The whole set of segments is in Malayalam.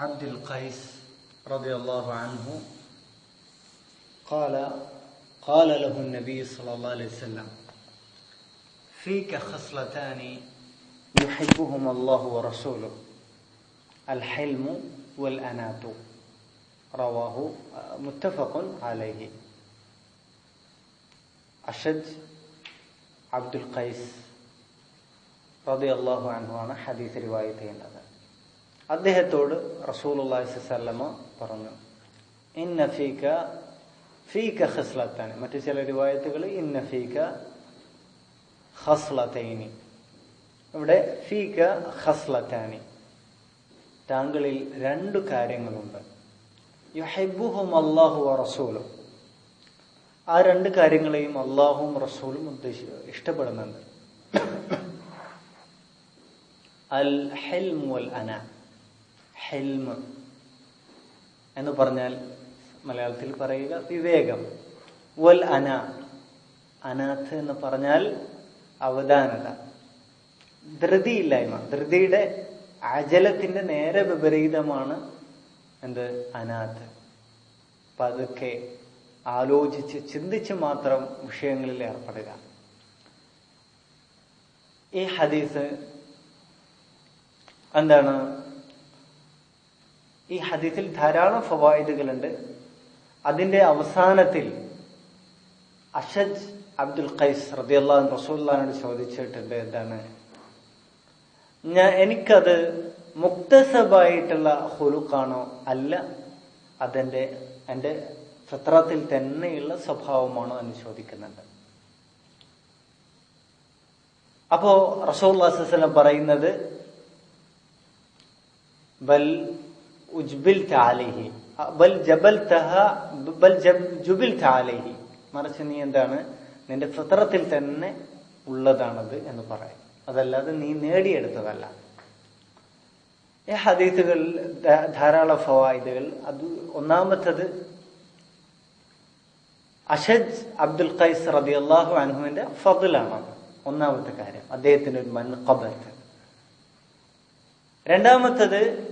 عبد القيس رضي الله عنه قال قال له النبي صلى الله عليه وسلم فيك خصلتان يحبهما الله ورسوله الحلم والأناة رواه متفق عليه. أشد عبد القيس رضي الله عنه عن حديث روايتين. هذا അദ്ദേഹത്തോട് റസൂലുള്ളാഹി സ്വല്ലമ പറഞ്ഞു ഇന്ന ഫീക ഫീക ഹസ്ലത്താണ് മറ്റു ചില റിവായത്തുകൾ ഇന്ന ഫീക ഖസ്ലതൈനി. ഇവിടെ ഫീക ഹസ്ലത്താനി താങ്കളിൽ രണ്ടു കാര്യങ്ങളുണ്ട്. യുഹബ്ബുഹും അല്ലാഹു റസൂലും. ആ രണ്ട് കാര്യങ്ങളെയും അള്ളാഹും റസൂലും ഉദ്ദേശി ഇഷ്ടപ്പെടുന്നുണ്ട്. അൽ ഹെൽമുൽ അന. ഹെൽം എന്ന് പറഞ്ഞാൽ മലയാളത്തിൽ പറയുക വിവേകം. വൽ അന അനാഥ് എന്ന് പറഞ്ഞാൽ അവധാനത ധൃതിയില്ലായ്മ ധൃതിയുടെ അജലത്തിന്റെ നേരെ വിപരീതമാണ് എന്ത്? അനാഥ്. പതുക്കെ ആലോചിച്ച് ചിന്തിച്ച് മാത്രം വിഷയങ്ങളിൽ ഏർപ്പെടുക. ഈ ഹദീസ് എന്താണ്? ഈ ഹദീസിൽ ധാരാളം ഫവായിദുകളുണ്ട്. അതിന്റെ അവസാനത്തിൽ അഷജ് അബ്ദുൽ ഖൈസ് റദിയല്ലാഹു റസൂല്ലാനോട് ചോദിച്ചിട്ടുണ്ട് എന്താണ്? ഞാൻ എനിക്കത് മുക്തസബായിട്ടുള്ള ഹുലുക്കാണോ അല്ല. അതെന്റെ എന്റെ ഫത്രത്തിൽ തന്നെയുള്ള സ്വഭാവമാണോ എന്ന് ചോദിക്കുന്നുണ്ട്. അപ്പോ റസൂല്ലാസ്ലം പറയുന്നത് ബൽ ഉജ്ബിൽ താലിഹി ബൽ ജബൽ തഹ ബൽ ജുബിൽ താലിഹി മറിച്ച് നീ എന്താണ്? നിന്റെ ഫിത്രത്തിൽ തന്നെ ഉള്ളതാണത് എന്ന് പറയാം. അതല്ലാതെ നീ നേടിയെടുത്തതല്ല. ഈ ഹദീസുകൾ ധാരാളം ഫവായിദുകൾ. അത് ഒന്നാമത്തത് അഷജ് അബ്ദുൽ ഖൈസ് റബി അള്ളാഹു അൻഹുവിന്റെ ഫതിലാണ് ഒന്നാമത്തെ കാര്യം അദ്ദേഹത്തിന്റെ ഒരു മൻ കബത്ത് രണ്ടാമത്തത്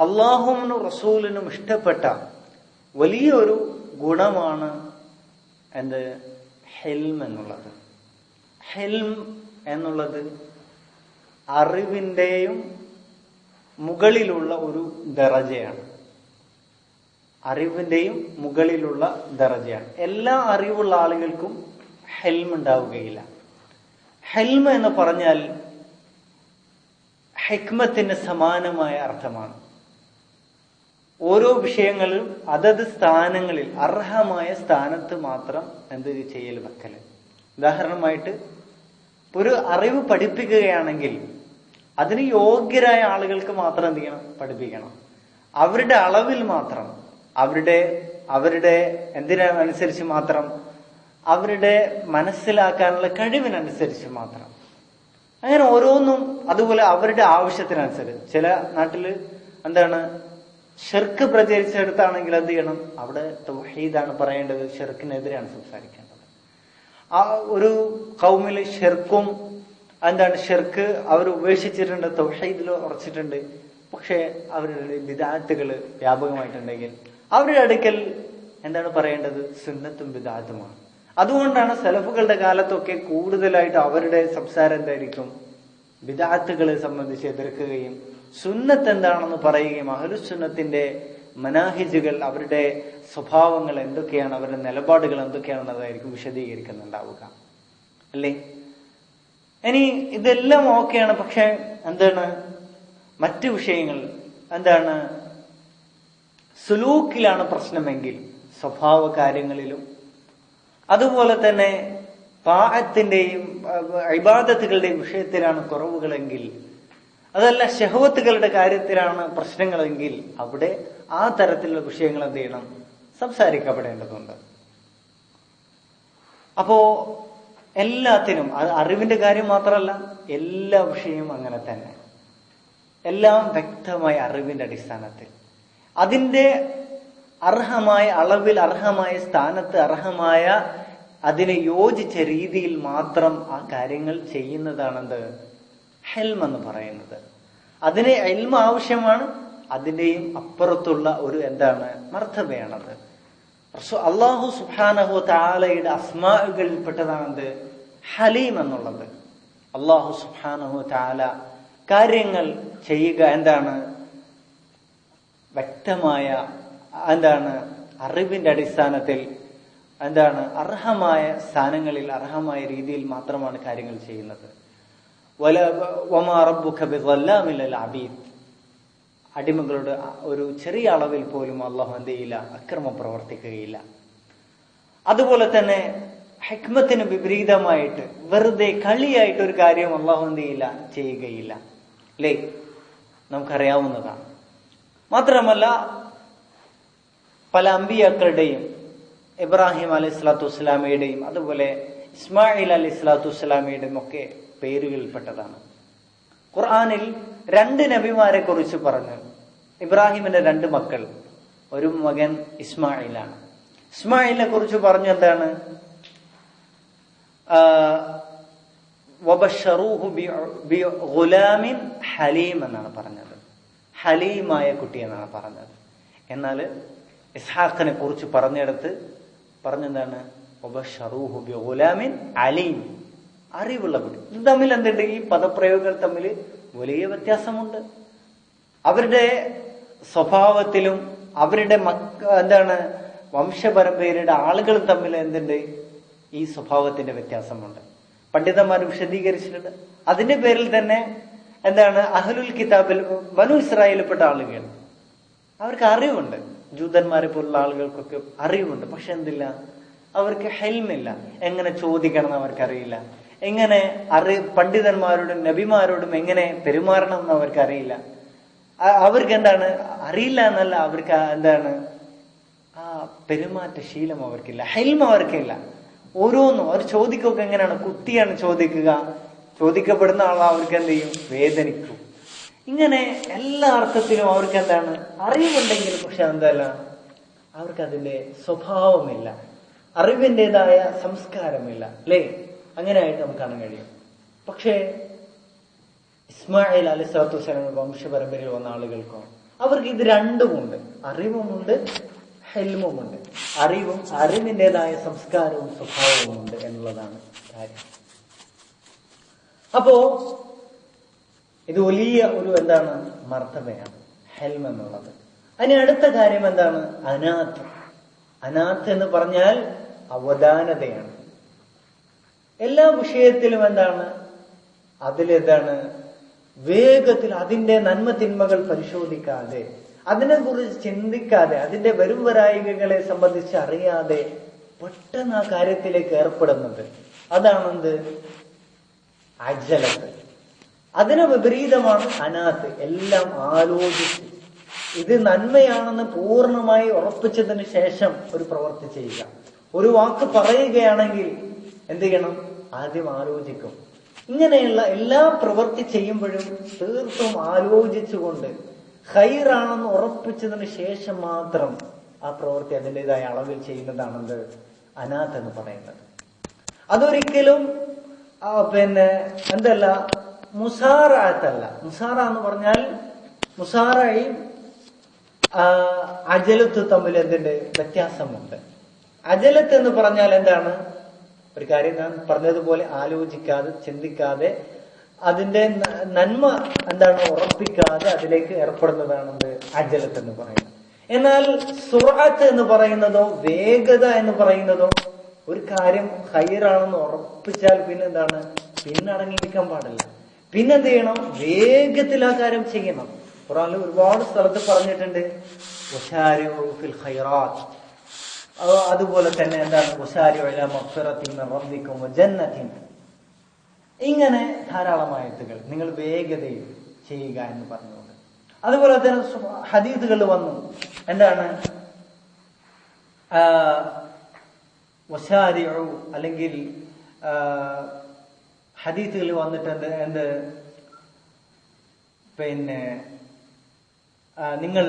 അള്ളാഹുവിനും റസൂലിനും ഇഷ്ടപ്പെട്ട വലിയൊരു ഗുണമാണ് എന്ത്? ഹെൽം എന്നുള്ളത്. ഹെൽം എന്നുള്ളത് അറിവിന്റെയും മുകളിലുള്ള ഒരു ദറജയാണ്. അറിവിന്റെയും മുകളിലുള്ള ദറജയാണ്. എല്ലാ അറിവുള്ള ആളുകൾക്കും ഹെൽം ഉണ്ടാവുകയില്ല. ഹെൽമ എന്ന് പറഞ്ഞാൽ ഹെക്മത്തിന് സമാനമായ അർത്ഥമാണ്. ഓരോ വിഷയങ്ങളും അതത് സ്ഥാനങ്ങളിൽ അർഹമായ സ്ഥാനത്ത് മാത്രം എന്ത് ചെയ്യൽ വെക്കൽ ഉദാഹരണമായിട്ട് ഒരു അറിവ് പഠിപ്പിക്കുകയാണെങ്കിൽ അതിന് യോഗ്യരായ ആളുകൾക്ക് മാത്രം എന്ത് ചെയ്യണം? പഠിപ്പിക്കണം. അവരുടെ അളവിൽ മാത്രം അവരുടെ അവരുടെ എന്തിനനുസരിച്ച് മാത്രം അവരുടെ മനസ്സിലാക്കാനുള്ള കഴിവിനനുസരിച്ച് മാത്രം. അങ്ങനെ ഓരോന്നും അതുപോലെ അവരുടെ ആവശ്യത്തിനനുസരിച്ച്. ചില നാട്ടിൽ എന്താണ് ഷെർക്ക് പ്രചരിച്ചെടുത്താണെങ്കിൽ എന്ത് ചെയ്യണം? അവിടെ തൗഹീദാണ് പറയേണ്ടത്. ഷെർക്കിനെതിരെയാണ് സംസാരിക്കേണ്ടത്. ആ ഒരു കൗമിൽ ഷെർക്കും എന്താണ് ഷെർക്ക് അവർ ഉപേക്ഷിച്ചിട്ടുണ്ട് തൗഹീദിൽ ഉറച്ചിട്ടുണ്ട്. പക്ഷേ അവരുടെ വിദാത്തുകൾ വ്യാപകമായിട്ടുണ്ടെങ്കിൽ അവരുടെ അടുക്കൽ എന്താണ് പറയേണ്ടത്? സുന്നത്തും വിദാത്തുമാണ് അതുകൊണ്ടാണ് സെലഫുകളുടെ കാലത്തൊക്കെ കൂടുതലായിട്ട് അവരുടെ സംസാരം എന്തായിരിക്കും? വിദാത്തുകളെ സംബന്ധിച്ച് എതിർക്കുകയും സുന്നത്ത് എന്താണെന്ന് പറയുകയും അഹലുസുന്നത്തിന്റെ മനാഹിജുകൾ അവരുടെ സ്വഭാവങ്ങൾ എന്തൊക്കെയാണ് അവരുടെ നിലപാടുകൾ എന്തൊക്കെയാണെന്നതായിരിക്കും വിശദീകരിക്കുന്നുണ്ടാവുക. അല്ലേ? ഇനി ഇതെല്ലാം ഓക്കെയാണ് പക്ഷെ എന്താണ്? മറ്റു വിഷയങ്ങൾ. എന്താണ്? സുലൂക്കിലാണ് പ്രശ്നമെങ്കിൽ സ്വഭാവ കാര്യങ്ങളിലും. അതുപോലെ തന്നെ പാഹത്തിന്റെയും അഭിബാധത്തുകളുടെയും വിഷയത്തിലാണ് കുറവുകളെങ്കിൽ അതല്ല ഷെഹവത്തുകളുടെ കാര്യത്തിലാണ് പ്രശ്നങ്ങളെങ്കിൽ അവിടെ ആ തരത്തിലുള്ള വിഷയങ്ങൾ എന്ത് ചെയ്യണം? സംസാരിക്കപ്പെടേണ്ടതുണ്ട്. അപ്പോ എല്ലാത്തിനും അത് അറിവിന്റെ കാര്യം മാത്രമല്ല എല്ലാ വിഷയവും അങ്ങനെ തന്നെ. എല്ലാം വ്യക്തമായ അറിവിന്റെ അടിസ്ഥാനത്തിൽ. അതിന്റെ അർഹമായ അളവിൽ അർഹമായ സ്ഥാനത്ത് അർഹമായ അതിനെ യോജിച്ച രീതിയിൽ മാത്രം ആ കാര്യങ്ങൾ ചെയ്യുന്നതാണെന്ത്? ഹെൽം എന്ന് പറയുന്നത്. അതിന് എൽമ ആവശ്യമാണ് അതിന്റെയും അപ്പുറത്തുള്ള ഒരു എന്താണ് മർദ്ദതയാണത് അള്ളാഹു സുബാനഹു താലയുടെ അസ്മാകളിൽപ്പെട്ടതാണത് ഹലീം എന്നുള്ളത്. അള്ളാഹു സുബാനഹു താല കാര്യങ്ങൾ ചെയ്യുക എന്താണ്? വ്യക്തമായ എന്താണ് അറിവിന്റെ അടിസ്ഥാനത്തിൽ എന്താണ് അർഹമായ സ്ഥാനങ്ങളിൽ അർഹമായ രീതിയിൽ മാത്രമാണ് കാര്യങ്ങൾ ചെയ്യുന്നത്. അബീദ് അടിമകളുടെ ഒരു ചെറിയ അളവിൽ പോലും അള്ളാഹു എന്ത് ചെയ്യില്ല അക്രമം പ്രവർത്തിക്കുകയില്ല. അതുപോലെ തന്നെ ഹെക്മത്തിന് വിപരീതമായിട്ട് വെറുതെ കളിയായിട്ട് ഒരു കാര്യം അള്ളാഹു എന്ത് ചെയ്യില്ല ചെയ്യുകയില്ല. അല്ലേ? നമുക്കറിയാവുന്നതാണ്. മാത്രമല്ല പല അമ്പിയാക്കളുടെയും ഇബ്രാഹിം അലൈഹി സ്വലാത്തു വസ്സലാമയുടെയും അതുപോലെ ഇസ്മായിൽ അലൈഹി സ്വലാത്തു വസ്സലാമയുടെയും ഒക്കെ പേരുകളിൽപ്പെട്ടതാണ്. ഖുർആാനിൽ രണ്ട് നബിമാരെ കുറിച്ച് പറഞ്ഞു. ഇബ്രാഹിമിന്റെ രണ്ട് മക്കൾ. ഒരു മകൻ ഇസ്മായിലാണ്. ഇസ്മായിലിനെ കുറിച്ച് പറഞ്ഞു എന്താണ്? ഹലീം എന്നാണ് പറഞ്ഞത്. ഹലീമായ കുട്ടി എന്നാണ് പറഞ്ഞത്. എന്നാൽ ഇസ്ഹാഖിനെ കുറിച്ച് പറഞ്ഞെടുത്ത് പറഞ്ഞെന്താണ്? ഗുലാമിൻ അലീം. അറിവുള്ള കുട്ടി. ഇത് തമ്മിൽ എന്തുണ്ട്? ഈ പദപ്രയോഗങ്ങൾ തമ്മിൽ വലിയ വ്യത്യാസമുണ്ട്. അവരുടെ സ്വഭാവത്തിലും അവരുടെ മക്ക എന്താണ് വംശപരമ്പരയുടെ ആളുകൾ തമ്മിൽ എന്തുണ്ട്? ഈ സ്വഭാവത്തിന്റെ വ്യത്യാസമുണ്ട്. പണ്ഡിതന്മാർ വിശദീകരിച്ചിട്ടുണ്ട്. അതിന്റെ പേരിൽ തന്നെ എന്താണ് അഹലുൽ കിതാബിൽ വനു ഇസ്രായേലിൽപ്പെട്ട ആളുകൾ. അവർക്ക് അറിവുണ്ട്. ജൂതന്മാരെ പോലുള്ള ആളുകൾക്കൊക്കെ അറിവുണ്ട്. പക്ഷെ എന്തില്ല? അവർക്ക് ഹെൽമില്ല. എങ്ങനെ ചോദിക്കണം എന്ന് അവർക്കറിയില്ല. എങ്ങനെ അറി പണ്ഡിതന്മാരോടും നബിമാരോടും എങ്ങനെ പെരുമാറണം എന്ന് അവർക്ക് അറിയില്ല. അവർക്ക് എന്താണ്? അറിയില്ല എന്നല്ല അവർക്ക് എന്താണ്? ആ പെരുമാറ്റ ശീലം അവർക്കില്ല ഹെൽമ അവർക്കില്ല. ഓരോന്നും അവർ ചോദിക്കൊക്കെ എങ്ങനെയാണ്? കുട്ടിയാണ് ചോദിക്കുക. ചോദിക്കപ്പെടുന്ന ആൾ അവർക്ക് എന്ത് ചെയ്യും? വേദനിക്കും. ഇങ്ങനെ എല്ലാ അർത്ഥത്തിലും അവർക്ക് എന്താണ്? അറിവുണ്ടെങ്കിൽ പക്ഷെ എന്തല്ല? അവർക്ക് അതിന്റെ സ്വഭാവമില്ല. അറിവിന്റെതായ സംസ്കാരമില്ല അല്ലേ? അങ്ങനെയായിട്ട് നമുക്ക് കാണാൻ കഴിയും. പക്ഷേ ഇസ്മായിൽ അലി സ്വലാത്തു വസ്സലാമിന്റെ വംശപരമ്പരയിൽ വന്ന ആളുകൾക്കോ അവർക്ക് ഇത് രണ്ടുമുണ്ട്. അറിവുമുണ്ട് ഹെൽമുമുണ്ട്. അറിവും അറിവിന്റെതായ സംസ്കാരവും സ്വഭാവവും ഉണ്ട് എന്നുള്ളതാണ് കാര്യം. അപ്പോ ഇത് വലിയ ഒരു എന്താണ് മർത്തവയാണ് ഹെൽം എന്നുള്ളത്. അതിന് അടുത്ത കാര്യം എന്താണ്? അനാഥ് അനാഥ് എന്ന് പറഞ്ഞാൽ അവധാനതയാണ് എല്ലാ വിഷയത്തിലും എന്താണ്? അതിലെന്താണ്? വേഗത്തിൽ അതിന്റെ നന്മ തിന്മകൾ പരിശോധിക്കാതെ അതിനെക്കുറിച്ച് ചിന്തിക്കാതെ അതിന്റെ വരും വരായികകളെ സംബന്ധിച്ച് അറിയാതെ പെട്ടെന്ന് ആ കാര്യത്തിലേക്ക് ഏർപ്പെടുന്നത്. അതാണെന്ത് അജലത്ത്. അതിന് വിപരീതമാണ് അനാത്ത്. എല്ലാം ആലോചിച്ച്. ഇത് നന്മയാണെന്ന് പൂർണമായി ഉറപ്പിച്ചതിന് ശേഷം ഒരു പ്രവർത്തി ചെയ്യുക. ഒരു വാക്ക് പറയുകയാണെങ്കിൽ എന്ത് ചെയ്യണം? ആദ്യം ആലോചിക്കും. ഇങ്ങനെയുള്ള എല്ലാ പ്രവൃത്തി ചെയ്യുമ്പോഴും തീർത്തും ആലോചിച്ചുകൊണ്ട് ഹൈറാണെന്ന് ഉറപ്പിച്ചതിന് ശേഷം മാത്രം ആ പ്രവൃത്തി അതിന്റെതായ അളവിൽ ചെയ്യുന്നതാണെന്ത്? അനാഥ് എന്ന് പറയുന്നത്. അതൊരിക്കലും പിന്നെ എന്തല്ല മുസാറാത്തല്ല. മുസാറ എന്ന് പറഞ്ഞാൽ മുസാറയും അജലത്ത് തമ്മിൽ എന്തുണ്ട്? വ്യത്യാസമുണ്ട്. അജലത്ത് എന്ന് പറഞ്ഞാൽ എന്താണ്? ഒരു കാര്യം ഞാൻ പറഞ്ഞതുപോലെ ആലോചിക്കാതെ ചിന്തിക്കാതെ അതിന്റെ നന്മ എന്താണ് ഉറപ്പിക്കാതെ അതിലേക്ക് ഏർപ്പെടുന്നതാണെന്ന് അജലത്ത് എന്ന് പറയുന്നത് എന്നാൽ സുറാത്ത് എന്ന് പറയുന്നതോ വേഗത എന്ന് പറയുന്നതോ ഒരു കാര്യം ഹൈറാണെന്ന് ഉറപ്പിച്ചാൽ പിന്നെ എന്താണ് പിന്നടങ്ങിയിരിക്കാൻ പാടില്ല. പിന്നെന്ത് ചെയ്യണം വേഗത്തിൽ ആ കാര്യം ചെയ്യണം. ഖുറാനിൽ ഒരുപാട് സ്ഥലത്ത് പറഞ്ഞിട്ടുണ്ട്. അതുപോലെ തന്നെ എന്താണ്? ജന്നത്തിൻ. ഇങ്ങനെ ധാരാളമായത്തുകൾ നിങ്ങൾ വേഗതയിൽ ചെയ്യുക എന്ന് പറഞ്ഞുകൊണ്ട്. അതുപോലെ തന്നെ ഹദീദുകൾ വന്നു. എന്താണ്? അല്ലെങ്കിൽ ഹദീത്തുകൾ വന്നിട്ട് എന്ത് എന്ത്? പിന്നെ നിങ്ങൾ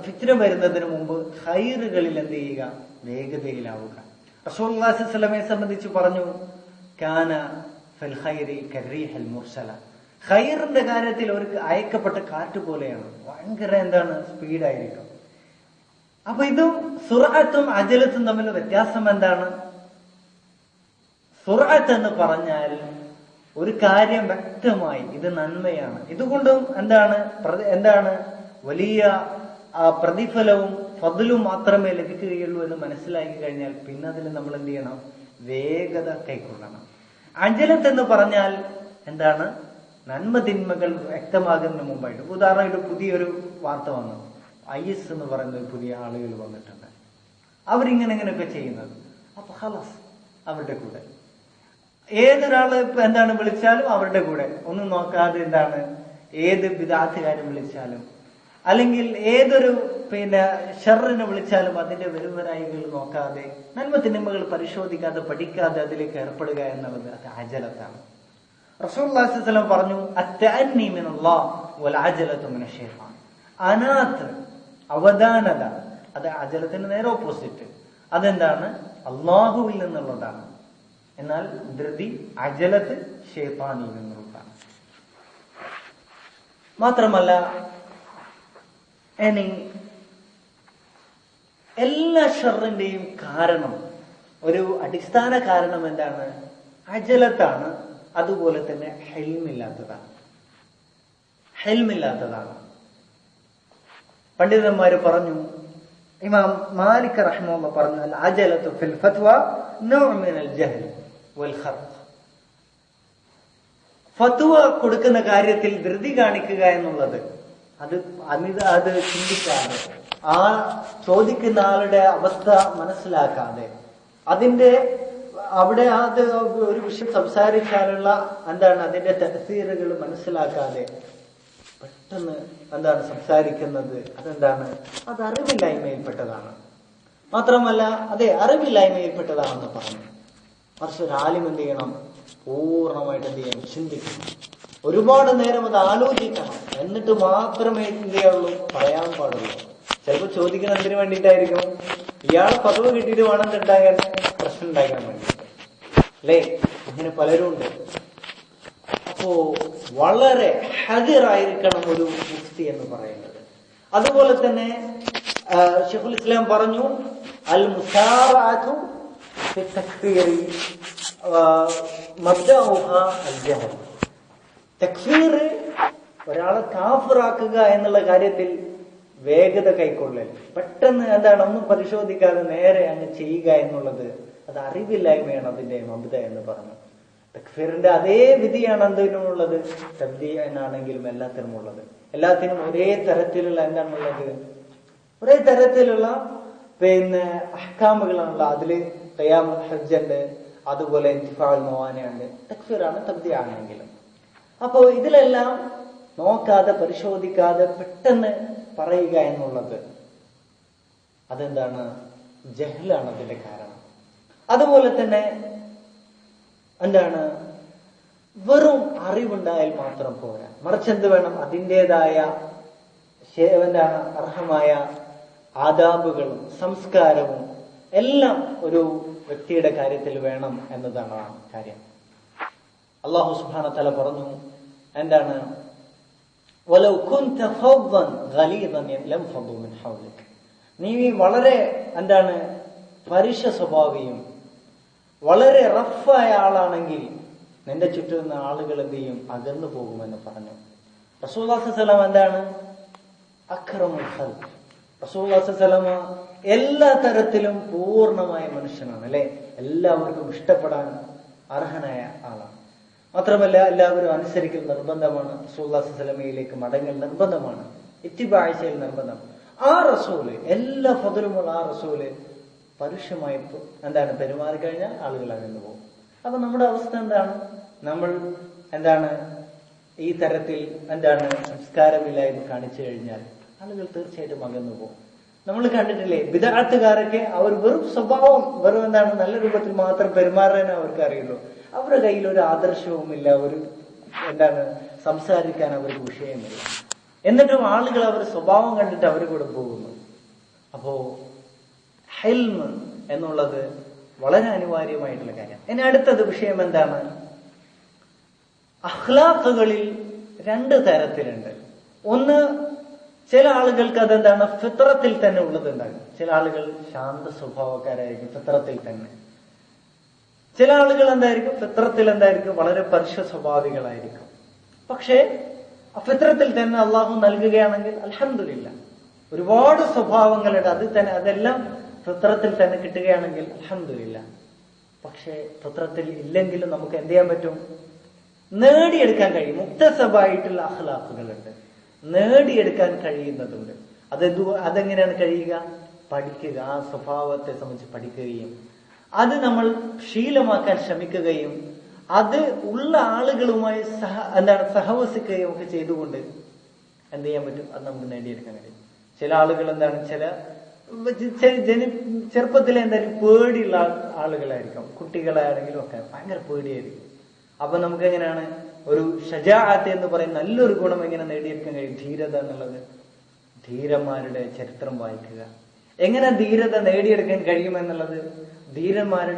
ഫിത്ന വരുന്നതിന് മുമ്പ് ഹൈറുകളിൽ എന്ത് ചെയ്യുക? വേഗതയിലാവുക റസൂൽമയെ സംബന്ധിച്ച് പറഞ്ഞു കാന ഫൽ മുർസല. ഖൈറിന്റെ കാര്യത്തിൽ അവർക്ക് അയക്കപ്പെട്ട കാറ്റ് പോലെയാണ്. ഭയങ്കര എന്താണ്? സ്പീഡായിരിക്കും അപ്പൊ ഇതും സുറാത്തും അജലത്തും തമ്മിൽ വ്യത്യാസം എന്താണ്? സുറാത്ത് എന്ന് പറഞ്ഞാൽ ഒരു കാര്യം വ്യക്തമായി ഇത് നന്മയാണ്. ഇതുകൊണ്ടും എന്താണ്? എന്താണ്? വലിയ പ്രതിഫലവും ഫതിലും മാത്രമേ ലഭിക്കുകയുള്ളൂ എന്ന് മനസ്സിലാക്കി കഴിഞ്ഞാൽ പിന്നെ അതിൽ നമ്മൾ എന്ത് ചെയ്യണം? വേഗത കൈക്കൊള്ളണം. അജലത്ത് എന്ന് പറഞ്ഞാൽ എന്താണ്? നന്മ തിന്മകൾ വ്യക്തമാകുന്നതിന് മുമ്പായിട്ട്. ഉദാഹരണമായിട്ട് പുതിയൊരു വാർത്ത വന്നു. ഐ എസ് എന്ന് പറയുന്ന പുതിയ ആളുകൾ വന്നിട്ടുണ്ട്. അവരിങ്ങനെ ഇങ്ങനെയൊക്കെ ചെയ്യുന്നത്. അപ്പൊ ഹലാസ് അവരുടെ കൂടെ. ഏതൊരാൾ ഇപ്പൊ എന്താണ് വിളിച്ചാലും അവരുടെ കൂടെ. ഒന്നും നോക്കാതെ എന്താണ്? ഏത് വിദാർത്ഥികാരും വിളിച്ചാലും അല്ലെങ്കിൽ ഏതൊരു പിന്നെ ഷെറിനെ വിളിച്ചാലും അതിന്റെ വരുവരായികൾ നോക്കാതെ നന്മ തിന്മകൾ പരിശോധിക്കാതെ പഠിക്കാതെ അതിലേക്ക് ഏർപ്പെടുക എന്നുള്ളത് അത് അജലത്താണ്. റസൂൽ പറഞ്ഞു. അനാത്ത് അവധാനത അത് അജലത്തിന് നേരെ ഓപ്പോസിറ്റ് അതെന്താണ്? അള്ളാഹുവിൽ നിന്നുള്ളതാണ്. എന്നാൽ ധൃതി അജലത്ത് ഷേത്താനിൽ നിന്നുള്ളതാണ്. മാത്രമല്ല ഇനി എല്ലാ ഷറിന്റെയും കാരണം ഒരു അടിസ്ഥാന കാരണം എന്താണ്? അജലത്താണ്. അതുപോലെ തന്നെ ഹെൽമില്ലാത്തതാണ്. ഹെൽമില്ലാത്തതാണ്. പണ്ഡിതന്മാർ പറഞ്ഞു ഇമാം മാലിക് റഹ്മ പറഞ്ഞു അജലത്തു ഫിൽ ഫത്വ വൽ ഫത്വ കൊടുക്കുന്ന കാര്യത്തിൽ ധൃതി കാണിക്കുക എന്നുള്ളത് അത് അമിത അത് ചിന്തിക്കാതെ ആ ചോദിക്കുന്ന ആളുടെ അവസ്ഥ മനസ്സിലാക്കാതെ അതിന്റെ അവിടെ അത് ഒരു വിഷയം സംസാരിച്ചാലുള്ള എന്താണ് അതിന്റെ തഹസീലുകൾ മനസ്സിലാക്കാതെ പെട്ടെന്ന് എന്താണ് സംസാരിക്കുന്നത്? അതെന്താണ്? അത് അറിവില്ലായ്മയിൽപ്പെട്ടതാണ്. മാത്രമല്ല അതെ അറിവില്ലായ്മയിൽപ്പെട്ടതാണെന്ന് പറഞ്ഞു. മറിച്ച് ഒരു ആലിം എന്ത് ചെയ്യണം? പൂർണമായിട്ട് എന്ത് ചെയ്യണം? ചിന്തിക്കണം. ഒരുപാട് നേരം അത് ആലോചിക്കണം. എന്നിട്ട് മാത്രമേ എന്ത് പറയാൻ പാടുള്ളൂ. ചിലപ്പോൾ ചോദിക്കുന്ന എന്തിനു വേണ്ടിയിട്ടായിരിക്കും? ഇയാൾ പതിവ് കിട്ടിയിട്ട് വേണം ഉണ്ടാകാൻ പ്രശ്നം ഉണ്ടാക്കാൻ വേണ്ടിയിട്ട്. അല്ലേ? അങ്ങനെ പലരും ഉണ്ട്. അപ്പോ വളരെ ഹദിറായിരിക്കണം ഒരു മുക്തി എന്ന് പറയുന്നത്. അതുപോലെ തന്നെ ഷെഫുൽ ഇസ്ലാം പറഞ്ഞു അൽ തക്ഫീർ ഒരാളെ കാഫിറാക്കുക എന്നുള്ള കാര്യത്തിൽ വേഗത കൈക്കൊള്ളൽ. പെട്ടെന്ന് എന്താണ് ഒന്നും പരിശോധിക്കാതെ നേരെ അങ്ങ് ചെയ്യുക എന്നുള്ളത് അത് അറിവില്ലായ്മയാണ് അതിന്റെ മമത എന്ന് പറഞ്ഞു. തക്ഫീറിന്റെ അതേ വിധിയാണ് എന്തിനുമുള്ളത്? തബ്ദീനാണെങ്കിലും എല്ലാത്തിനും ഉള്ളത് എല്ലാത്തിനും ഒരേ തരത്തിലുള്ള എന്താണുള്ളത്? ഒരേ തരത്തിലുള്ള പിന്നെ അഹ്കാമുകളാണുള്ള അതിൽ തയ്യാമ ഹജ്ജുണ്ട് അതുപോലെ ഇന്തിഫാൽ മവാനയുണ്ട്. തക്ഫീറാണ് തബ്ദിയാണെങ്കിലും. അപ്പോ ഇതിലെല്ലാം നോക്കാതെ പരിശോധിക്കാതെ പെട്ടെന്ന് പറയുക എന്നുള്ളത് അതെന്താണ്? ജഹലാണ് അതിന്റെ കാരണം. അതുപോലെ തന്നെ എന്താണ്? വെറും അറിവുണ്ടായാൽ മാത്രം പോരാ. മറിച്ച് എന്ത് വേണം? അതിന്റെതായ എന്താണ്? അർഹമായ ആദാബുകളും സംസ്കാരവും എല്ലാം ഒരു വ്യക്തിയുടെ കാര്യത്തിൽ വേണം എന്നതാണ് കാര്യം. അള്ളാഹു സുബാന തല പറഞ്ഞു എന്താണ്? വലൗ കുന്ത മിൻ ഹൗലിക്. നീ വളരെ എന്താണ് പരുഷ സ്വഭാവിയും വളരെ റഫായ ആളാണെങ്കിൽ നിന്റെ ചുറ്റും നിന്ന് ആളുകൾ എന്ത് ചെയ്യും? അകന്നു പോകുമെന്ന് പറഞ്ഞു. റസൂദാസലം എന്താണ്? അക്രമുൽ ഖൽഖ്. എല്ലാ തരത്തിലും പൂർണമായ മനുഷ്യനാണ് അല്ലെ? എല്ലാവർക്കും ഇഷ്ടപ്പെടാൻ അർഹനായ ആളാണ്. മാത്രമല്ല എല്ലാവരും അനുസരിക്കൽ നിർബന്ധമാണ്. റസൂല്ലാസ്ലമയിലേക്ക് മടങ്ങൽ നിർബന്ധമാണ്. ഇത്തിബാഴ്ചയിൽ നിർബന്ധം. ആ റസൂൽ എല്ലാ ഫതിലുമുള്ള ആ റസൂൽ പരുഷമായി എന്താണ് പെരുമാറി കഴിഞ്ഞാൽ ആളുകൾ അകന്നു പോകും. അപ്പൊ നമ്മുടെ അവസ്ഥ എന്താണ്? നമ്മൾ എന്താണ് ഈ തരത്തിൽ എന്താണ് സംസ്കാരമില്ലായ്മ കാണിച്ചു കഴിഞ്ഞാൽ ആളുകൾ തീർച്ചയായിട്ടും അകന്നു പോകും. നമ്മൾ കണ്ടിട്ടില്ലേ? വിദാർത്ഥക്കാരൊക്കെ അവർ വെറും സ്വഭാവം വെറും എന്താണ് നല്ല രൂപത്തിൽ മാത്രം പെരുമാറാനേ അവർക്ക് അറിയുള്ളൂ. അവരുടെ കയ്യിൽ ഒരു ആദർശവുമില്ല ഒരു എന്താണ് സംസാരിക്കാൻ അവർക്ക് വിഷയമില്ല. എന്നിട്ടും ആളുകൾ അവർ സ്വഭാവം കണ്ടിട്ട് അവർ കൂടെ പോകുന്നു. അപ്പോ ഹെൽമ് എന്നുള്ളത് വളരെ അനിവാര്യമായിട്ടുള്ള കാര്യം. ഇനി അടുത്തത് വിഷയം എന്താണ്? അഹ്ലാഖുകളിൽ രണ്ട് തരത്തിലുണ്ട്. ഒന്ന് ചില ആളുകൾക്ക് അതെന്താണ്? ഫിത്രത്തിൽ തന്നെ ഉള്ളതുണ്ടാകും ചില ആളുകൾ ശാന്ത സ്വഭാവക്കാരായിരിക്കും ഫിത്രത്തിൽ തന്നെ. ചില ആളുകൾ എന്തായിരിക്കും? ഫിത്രത്തിൽ എന്തായിരിക്കും? വളരെ പരുഷ സ്വഭാവികളായിരിക്കും. പക്ഷേ ഫിത്രത്തിൽ തന്നെ അള്ളാഹു നൽകുകയാണെങ്കിൽ അലഹമില്ല ഒരുപാട് സ്വഭാവങ്ങളുണ്ട്. അത് തന്നെ അതെല്ലാം ഫിത്രത്തിൽ തന്നെ കിട്ടുകയാണെങ്കിൽ അലഹമില്ല പക്ഷേ ഫിത്രത്തിൽ ഇല്ലെങ്കിലും നമുക്ക് എന്ത് ചെയ്യാൻ പറ്റും? നേടിയെടുക്കാൻ കഴിയും. മുക്തസഭായിട്ടുള്ള അഖ്ലാഖുകളുണ്ട്. നേടിയെടുക്കാൻ കഴിയുന്നതുണ്ട്. അതെന്തു അതെങ്ങനെയാണ് കഴിയുക? പഠിക്കുക. ആ സ്വഭാവത്തെ സംബന്ധിച്ച് പഠിക്കുകയും അത് നമ്മൾ ശീലമാക്കാൻ ശ്രമിക്കുകയും അത് ഉള്ള ആളുകളുമായി സഹ എന്താണ് സഹവസിക്കുകയും ഒക്കെ ചെയ്തുകൊണ്ട് എന്ത് ചെയ്യാൻ പറ്റും? അത് നമുക്ക് നേടിയെടുക്കാൻ കഴിയും. ചില ആളുകൾ എന്താണ് ചില ജനി ചെറുപ്പത്തിലെ എന്തായാലും പേടിയുള്ള ആളുകളായിരിക്കും. കുട്ടികളാണെങ്കിലും ഒക്കെ ഭയങ്കര പേടിയായിരിക്കും. അപ്പൊ നമുക്ക് എങ്ങനെയാണ്? ഒരു ഷജാഅത്ത് എന്ന് പറയുന്ന നല്ലൊരു ഗുണം എങ്ങനെ നേടിയെടുക്കാൻ കഴിയും? ധീരത എന്നുള്ളത്. ധീരന്മാരുടെ ചരിത്രം വായിക്കുക. എങ്ങനെ ധീരത നേടിയെടുക്കാൻ കഴിയുമെന്നുള്ളത്? ധീരന്മാരുടെ